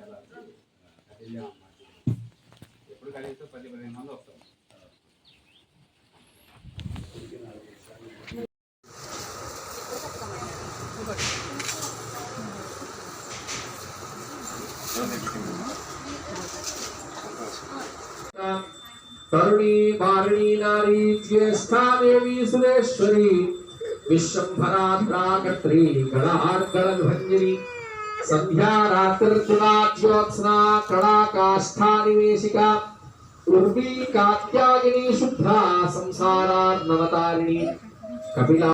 మామ ఎప్పుడు కలిగితే పది పదిహేను మంది వస్తారు तरुणी वारिणी नारी ज्येष्ठा देवी सुरेश्वरी विश्वंभरात्रागत्री गणार्गणध्वंजनी संध्या रात्रिर्तुला ज्योत्स्ना कणाकाष्ठा निवेशिका उर्वी कात्यायनी शुभ्रा संसारार्णवतारिणी। कपिला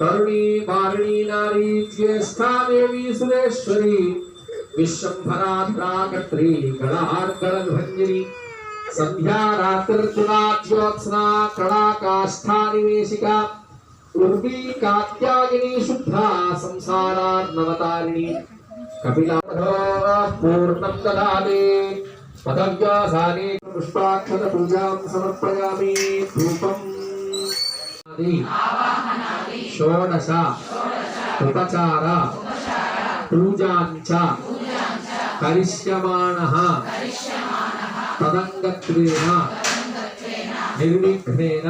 तरुणी वारिणी नारी ज्येष्ठा देवी सुरेश्वरी विश्वंभरात्रागत्री गणार्गणध्वंजनी संध्या रात्रिर्चना ज्योत्सना कड़ा सन्ध्यारात्रिर्जुनाज्योत्स्ना कलाकाष्ठानिवेशिका उर्वी कात्यायिनी शुद्धा संसारार्णवतारिणी कपिलाधोः पूर्णं ददाति पदव्यासाने पुष्पाक्षतपूजां समर्पयामि धूपम् षोडश उपचार पूजाञ्च करिष्यमाणः తదంగత్వేన. నిర్విఘ్నేన.